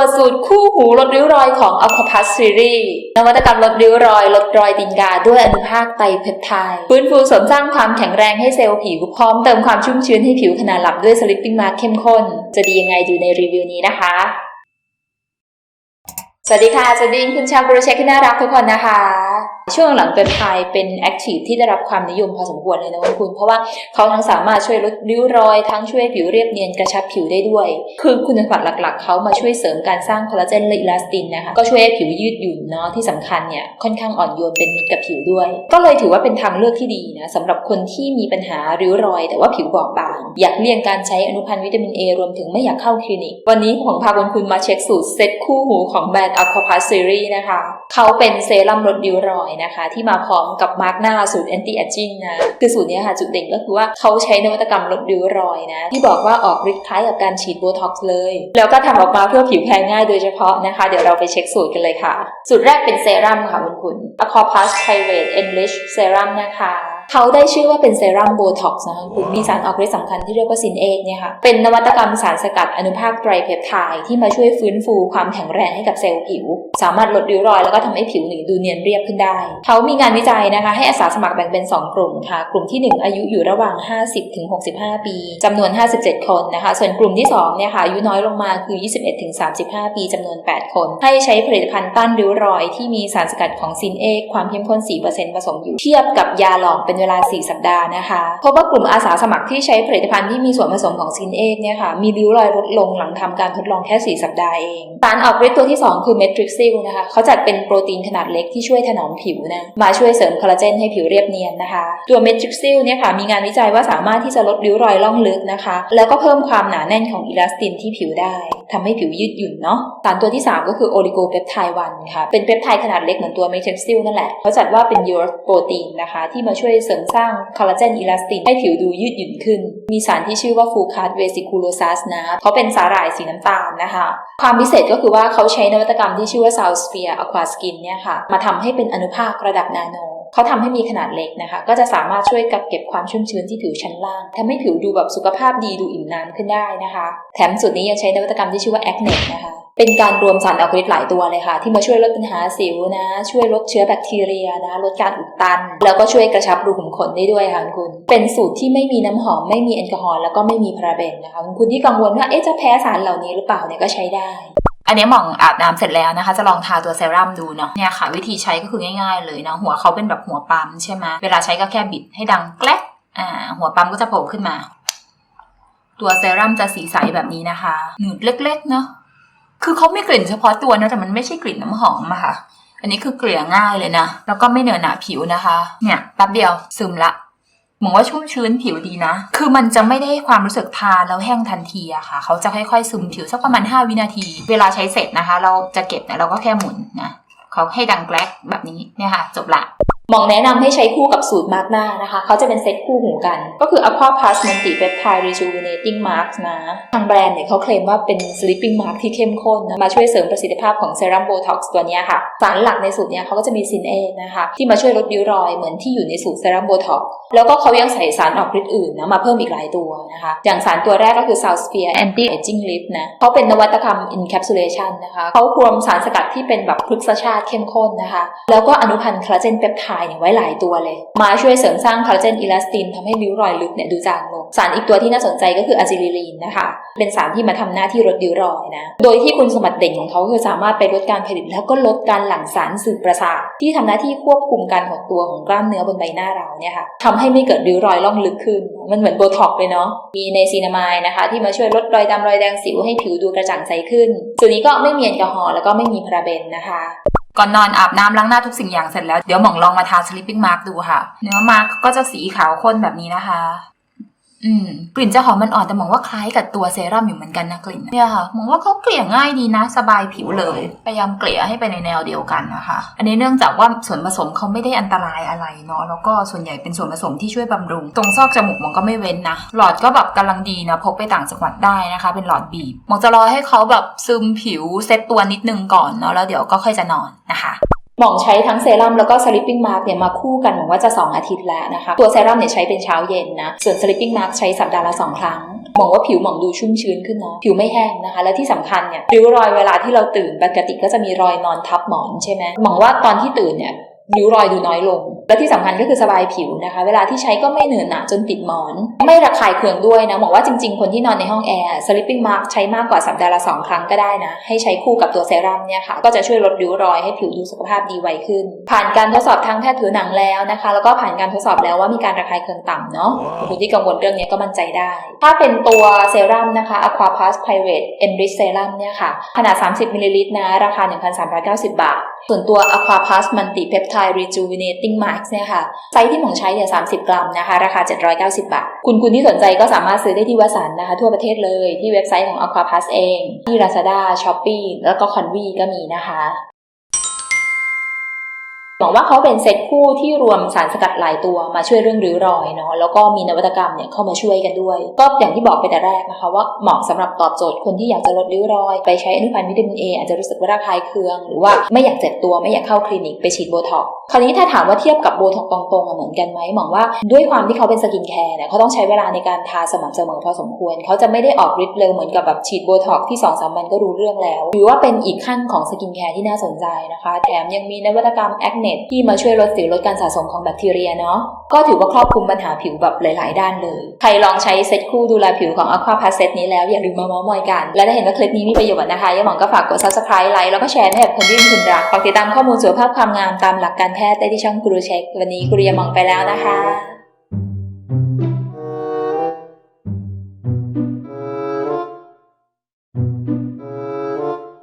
ปิดสูตรคู่หูลดริ้วรอยของ Aquapas Series นวัตกรรมลดริ้วรอย ลดรอยตีนกาด้วยอนุภาคไตรเพปไทด์ฟื้นฟูเสริมสร้างความแข็งแรงให้เซลล์ผิว พร้อมเติมความชุ่มชื้นให้ผิวขณะหลับด้วยสลิปปิ้งมาเข้มข้น จะดียังไงดูในรีวิวนี้นะคะ สวัสดีค่ะสวัสดีคุณชาวโปรเชคที่น่ารักทุกคนนะคะ ช่วงหลังเปปไทด์เป็นแอคทีฟที่ได้รับความนิยมพอสมควรเลยนะคุณ เพราะว่าเขาทั้งสามารถช่วยลดริ้วรอย ทั้งช่วยผิวเรียบเนียนกระชับผิวได้ด้วย คือคุณสมบัติหลักๆ เขามาช่วยเสริมการสร้างคอลลาเจนและอิลาสตินนะคะ ก็ช่วยให้ผิวยืดหยุ่นเนาะที่สำคัญเนี่ยค่อนข้างอ่อนโยนเป็นมิตรกับผิวด้วย ก็เลยถือว่าเป็นทางเลือกที่ดีนะสำหรับคนที่มีปัญหาริ้วรอย แต่ว่าผิวบอบบาง อยากเลี่ยงการใช้อนุพันธ์วิตามินเอรวมถึงไม่อยากเข้าคลินิก วันนี้ผมพาคุณคุณมาเช็คสูตรเซ็ตคู่หูของแบรนด์ Aquapas Series นะคะ เขาเป็นเซรั่มลดริ้วรอยนะคะ ที่มาพร้อมกับมาร์กหน้าสูตร anti aging นะ คือสูตรนี้ค่ะจุดเด่นก็คือว่าเขาใช้นวัตกรรมลดริ้วรอยนะ ที่บอกว่าออกฤทธิ์คล้ายกับการฉีดโบท็อกซ์เลย แล้วก็ทำออกมาเพื่อผิวแพ้ง่ายโดยเฉพาะนะคะ เดี๋ยวเราไปเช็คสูตรกันเลยค่ะ สูตรแรกเป็นเซรั่มค่ะคุณคุณ Aquapas Private Enrich Serum นะคะ เขาได้ชื่อว่าเป็นเซรั่มโบท็อกซ์นะคะคุณมีสารออกฤทธิ์สำคัญที่เรียกว่าซินเอกเนี่ยค่ะเป็นนวัตกรรมสารสกัดอนุภาคไตรเพปไทด์ที่มาช่วยฟื้นฟูความแข็งแรงให้กับเซลล์ผิว สามารถลดริ้วรอยแล้วก็ทำให้ผิวหนึ่งดูเนียนเรียบขึ้นได้ เขามีงานวิจัยนะคะ ให้อาสาสมัครแบ่งเป็น 2 กลุ่มค่ะ กลุ่มที่ 1 อายุอยู่ระหว่าง 50ถึง65 ปีจำนวน 57 คนนะคะ ส่วนกลุ่มที่2เนี่ยค่ะอายุน้อยลงมาคือ 21ถึง35 ปีจำนวน 8 คน ให้ใช้ผลิตภัณฑ์ต้านริ้วรอย ที่มีสารสกัดของซินเอความเข้มข้น 4%ผสมอยู่เทียบกับยาหลองเป็นเวลา 4 สัปดาห์นะคะพบว่ากลุ่มอาสาสมัครที่ใช้ผลิตภัณฑ์ที่มีส่วนผสมของซินเอกเนี่ยค่ะมีริ้วรอยลดลงหลังทำการทดลองแค่ 4 สัปดาห์เองสารออกฤทธิ์ตัวที่ 2 คือเมทริกซิลนะคะเขาจัดเป็นโปรตีนขนาดเล็กที่ช่วยถนอมผิวนะมาช่วยเสริมคอลลาเจนให้ผิวเรียบเนียนนะคะ ตัวเมทริกซิลเนี่ยค่ะมีงานวิจัยว่าสามารถที่จะลดริ้วรอยล่องลึกนะคะ แล้วก็เพิ่มความหนาแน่นของอิลาสตินที่ผิวได้ ทำให้ผิวยืดหยุ่นเนาะสารตัวที่ 3 ก็คือโอลิโกเปปไทด์วันค่ะ เป็นเปปไทด์ขนาดเล็กเหมือนตัวเมทริกซิลนั่นแหละเขาจัดว่าเป็นยูโรโปรตีนนะคะ ที่มาช่วยเสริมสร้างคอลลาเจนอิลาสตินให้ผิวดูยืดหยุ่นขึ้น มีสารที่ชื่อว่าฟูคาร์ดเวซิคูโลซัสนะเขาเป็นสาหร่ายสีน้ำตาลนะคะ ความพิเศษก็คือว่าเขาใช้นวัตกรรมที่ชื่อว่า South Sphere Aqua Skin เนี่ยค่ะมาทำให้เป็นอนุภาคระดับนาโน เขาทำให้มีขนาดเล็กนะคะ ก็จะสามารถช่วยกักเก็บความชุ่มชื้นที่ผิวชั้นล่างทำให้ผิวดูแบบสุขภาพดีดูอิ่มน้ำขึ้นได้นะคะ แถมสูตรนี้ยังใช้นวัตกรรมที่ชื่อว่า Acne นะคะเป็นการรวมสารออกฤทธิ์หลายตัวเลยค่ะ ที่มาช่วยลดปัญหาสิวนะ ช่วยลดเชื้อแบคทีเรียนะ ลดการอุดตัน แล้วก็ช่วยกระชับรูขุมขนได้ด้วยค่ะคุณ เป็นสูตรที่ไม่มีน้ำหอม ไม่มีแอลกอฮอล์แล้วก็ไม่มีพาราเบนนะคะคุณที่กังวลว่าเอ๊ะจะแพ้สารเหล่านี้หรือเปล่าเนี่ยก็ใช้ได้ อันนี้หม่องอาบน้ำเสร็จแล้วนะคะ จะลองทาตัวเซรั่มดูเนาะเนี่ยค่ะ วิธีใช้ก็คือง่ายๆเลยเนาะหัวเขาเป็นแบบหัวปั๊มใช่ไหมเวลาใช้ก็แค่บิดให้ดังแกลกอ่า หัวปั๊มก็จะโผล่ขึ้นมา ตัวเซรั่มจะสีใสแบบนี้นะคะหนืดเล็กๆเนาะคือเขาไม่กลิ่นเฉพาะตัวนะแต่มันไม่ใช่กลิ่นน้ำหอมอะค่ะ อันนี้คือเกลี่ยง่ายเลยนะแล้วก็ไม่เหนอะหนาผิวนะคะ เนี่ยแป๊บเดียวซึมละ หมอว่าชุ่มชื้นผิวดีนะ คือมันจะไม่ได้ให้ความรู้สึกทาแล้วแห้งทันทีอะค่ะ เขาจะค่อยๆซึมผิวสักประมาณ 5 วินาที เวลาใช้เสร็จนะคะ เราจะเก็บเนี่ยเราก็แค่หมุนนะ เขาให้ดังแกลกแบบนี้เนี่ยค่ะ จบละ หมองแนะนำให้ใช้คู่กับสูตรมาร์กหน้านะคะ เขาจะเป็นเซตคู่หูกัน ก็คือ Aqua Plus Multi Peptide Rejuvenating Mask นะ ทางแบรนด์เนี่ยเขาเคลมว่าเป็น Sleeping Mask ที่เข้มข้นนะมาช่วยเสริมประสิทธิภาพของเซรั่มโบท็อกซ์ตัวเนี้ยค่ะ สารหลักในสูตรเนี้ยเขาก็จะมีซินเอนะคะที่มาช่วยลดริ้วรอยเหมือนที่อยู่ในสูตรเซรั่มโบท็อกซ์แล้วก็เขายังใส่สารออกฤทธิ์อื่นนะมาเพิ่มอีกหลายตัวนะคะ อย่างสารตัวแรกก็คือ South Sphere Anti Aging Lift นะเขาเป็นนวัตกรรม encapsulation นะคะเขารวมสารสกัดที่เป็นแบบพฤกษชาติเข้มข้นนะคะ แล้วก็อนุพันธ์คลาเจนเปปไทด์เนี่ยไว้หลายตัวเลย มาช่วยเสริมสร้างคอลลาเจนอิลาสตินทำให้ริ้วรอยลึกเนี่ยดูจางลง สารอีกตัวที่น่าสนใจก็คืออะจิลิลีนนะคะ เป็นสารที่มาทำหน้าที่ลดริ้วรอยนะ โดยที่คุณสมบัติเด่นของเขาคือสามารถไปลดการผลิตแล้วก็ลดการหลั่งสารสื่อประสาทที่ทำหน้าที่ควบคุมการหดตัวของกล้ามเนื้อบนใบหน้าเราเนี่ยค่ะทำให้ไม่เกิดริ้วรอยล่องลึกขึ้น มันเหมือนโบท็อกซ์เลยเนาะ มีในซีนามายนะคะ ที่มาช่วยลดรอยดำรอยแดงสิวให้ผิวดูกระจ่างใสขึ้น ส่วนนี้ก็ไม่มีแอลกอฮอล์แล้วก็ไม่มีพาราเบนนะคะ ก่อนนอนอาบน้ำล้างหน้าทุกสิ่งอย่างเสร็จแล้ว เดี๋ยวหม่องลองมาทาสลิปปิ้งมาร์กดูค่ะ เนื้อมาร์กก็จะสีขาวข้นแบบนี้นะคะ อืมกลิ่นจะหอมมันอ่อนแต่มองว่าคล้ายกับตัวเซรั่มอยู่เหมือนกันนะกลิ่นเนี่ยค่ะมองว่าเขาเกลี่ยง่ายดีนะ สบายผิวเลยพยายามเกลี่ยให้ไปในแนวเดียวกันนะคะ อันนี้เนื่องจากว่าส่วนผสมเขาไม่ได้อันตรายอะไรเนาะแล้วก็ส่วนใหญ่เป็นส่วนผสมที่ช่วยบำรุง ตรงซอกจมูกมองก็ไม่เว้นนะ หลอดก็แบบกำลังดีนะพกไปต่างจังหวัดได้นะคะ เป็นหลอดบีบมองจะรอให้เขาแบบซึมผิวเซ็ตตัวนิดนึงก่อนเนาะแล้วเดี๋ยวก็ค่อยจะนอนนะคะ หมองใช้ทั้งเซรั่มแล้วก็สลิปปิ้งมาร์กเนี่ยมาคู่กันหมองว่าจะ 2 อาทิตย์แล้วนะคะ ตัวเซรั่มเนี่ยใช้เป็นเช้าเย็นนะ ส่วนสลิปปิ้งมาร์กใช้สัปดาห์ละ 2 ครั้งหมองว่าผิวหมองดูชุ่มชื้นขึ้นนะ ผิวไม่แห้งนะคะ และที่สำคัญเนี่ยริ้วรอยเวลาที่เราตื่นปกติก็จะมีรอยนอนทับหมอนใช่ไหมหมองว่าตอนที่ตื่นเนี่ยริ้วรอยดูน้อยลง และที่สำคัญก็คือสบายผิวนะคะ เวลาที่ใช้ก็ไม่เหนอะหนะจนปิดหมอน ไม่ระคายเคืองด้วยนะบอกว่าจริง ๆ คนที่นอนในห้องแอร์ sleeping mask ใช้มากกว่าสัปดาห์ละสองครั้งก็ได้นะ ให้ใช้คู่กับตัวเซรั่มเนี่ยค่ะ ก็จะช่วยลดริ้วรอยให้ผิวดูสุขภาพดีไวขึ้น ผ่านการทดสอบทางแพทย์ผิวหนังแล้วนะคะ แล้วก็ผ่านการทดสอบแล้วว่ามีการระคายเคืองต่ำเนาะคุณที่กังวลเรื่องนี้ก็มั่นใจได้ ถ้าเป็นตัวเซรั่มนะคะ aqua plus private enrich serum เนี่ยค่ะขนาด 30มิลลิลิตรนะราคา 1,390 บาท ส่วนตัว aqua plus multi peptide rejuvenating mask เนี่ยค่ะ ไซส์ที่หมงใช้เนี่ย30กรัมนะคะ ราคา 790 บาท คุณคุณที่สนใจก็สามารถซื้อได้ที่วสันต์นะคะ ทั่วประเทศเลยที่เว็บไซต์ของ Aquapass เอง ที่ lazada shopee แล้วก็ convi ก็มีนะคะ บอกว่าเขาเป็นเซตคู่ที่รวมสารสกัดหลายตัวมาช่วยเรื่องริ้วรอยเนาะแล้วก็มีนวัตกรรมเนี่ยเข้ามาช่วยกันด้วย ก็อย่างที่บอกไปแต่แรกนะคะ ว่าเหมาะสำหรับตอบโจทย์คนที่อยากจะลดริ้วรอย ไปใช้อนุพันธ์วิตามินเออาจจะรู้สึกว่าระคายเคือง หรือว่าไม่อยากเจ็บตัวไม่อยากเข้าคลินิกไปฉีดโบท็อกคราวนี้ถ้าถามว่าเทียบกับโบท็อกตรงๆเหมือนกันไหมหมองว่าด้วยความที่เขาเป็นสกินแคร์เนี่ยเขาต้องใช้เวลาในการทาสม่ำเสมอพอสมควร เขาจะไม่ได้ออกฤทธิ์เร็วเหมือนกับแบบฉีดโบท็อกที่2อสามวันก็รู้เรื่องแล้วถือว่าเป็นอีกขั้นของสกินแคร์ที่น่าสนใจนะคะ แถมยังมีนวัตกรรมแอคเนตที่มาช่วยลดสิวลดการสะสมของแบคทีเรียเนาะก็ถือว่าครอบคลุมปัญหาผิวแบบหลาย ๆ ด้านเลย ใครลองใช้เซตคู่ดูแลผิวของ Aqua p a s s e t นี้แล้วอย่าลืมมาเมาส์มอยกัน และถ้าเห็นว่าคลิปนี้มีประโยชน์นะคะย่าหมองก็ฝากกด subscribe ไลค์แล้วก็แชร์ให้กับคนที่คุณรักฝากติดตามข้อมูลสุขภาพความงามตามหลักการแพทย์ได้ที่ช่องกรูเช็ควันนี้กุริยามองไปแล้วนะคะ